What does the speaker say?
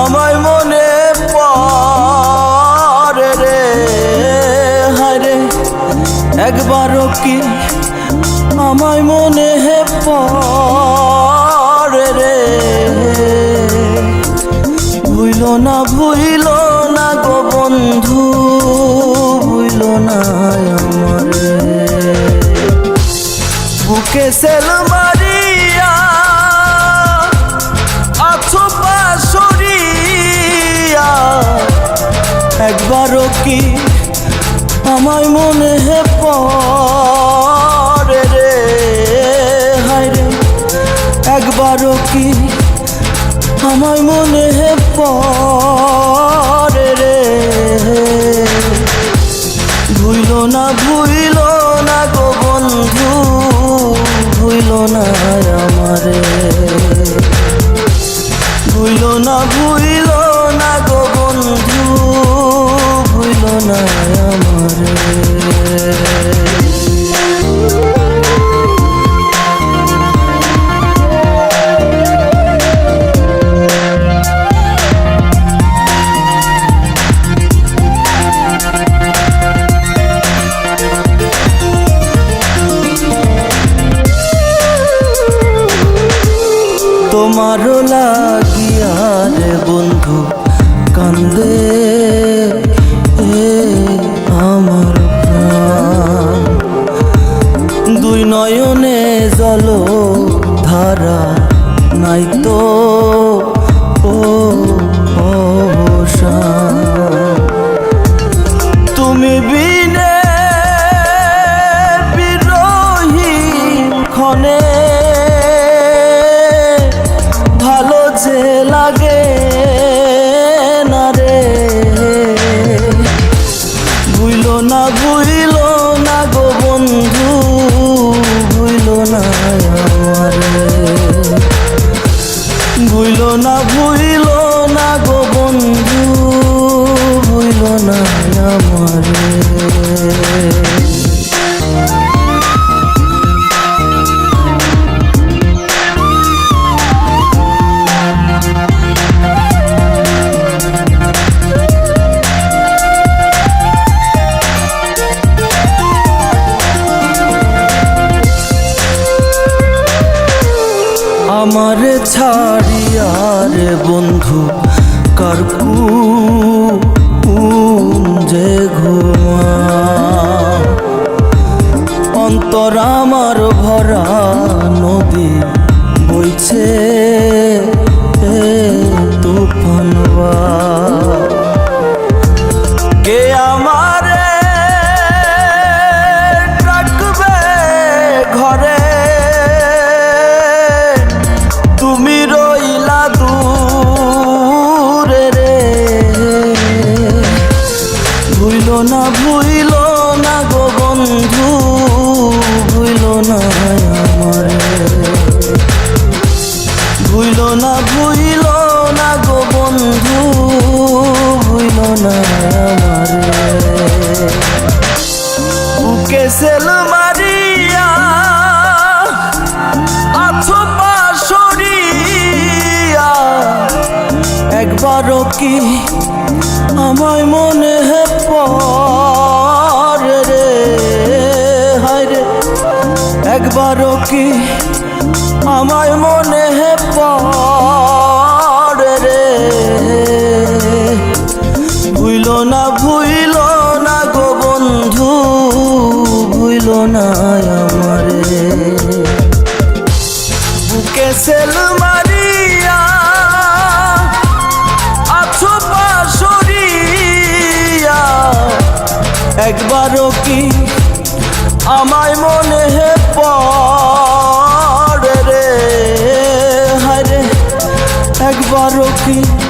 আমায় মনে পড়ে রে। হারে একবারও কি আমায় মনে হে পড়ে রে? ভুইল না ভুইল না গো বন্ধু, ভুইল না আমারে। বুকে সেল কি আমায় মনে হে পড়ে রে। হায় রে, একবারও কি আমায় মনে হে পড়ে রে? ভুইল না ভুইল না গো বন্ধু, ভুইল না আমারে। ভুইল না ভুইল না গো তোমারও লাগিয়ার বন্ধু কান্দে। আমার ছাড়িয়ার বন্ধু কারকু যে ঘুমা অন্তর আমার ভরা নদী বইছে। না ভুইল না গো বন্ধু ভুইল না আমারে। বুকে সেল মারিয়া আছো পাশরিয়া একবারও কি আমায় মনে হে পড়ে রে? হায় রে, একবারও কি আমায় মনে হে রে। ভুইল না ভুইল না গো বন্ধু, ভুইল না আমারে। বুকে সেল একবারও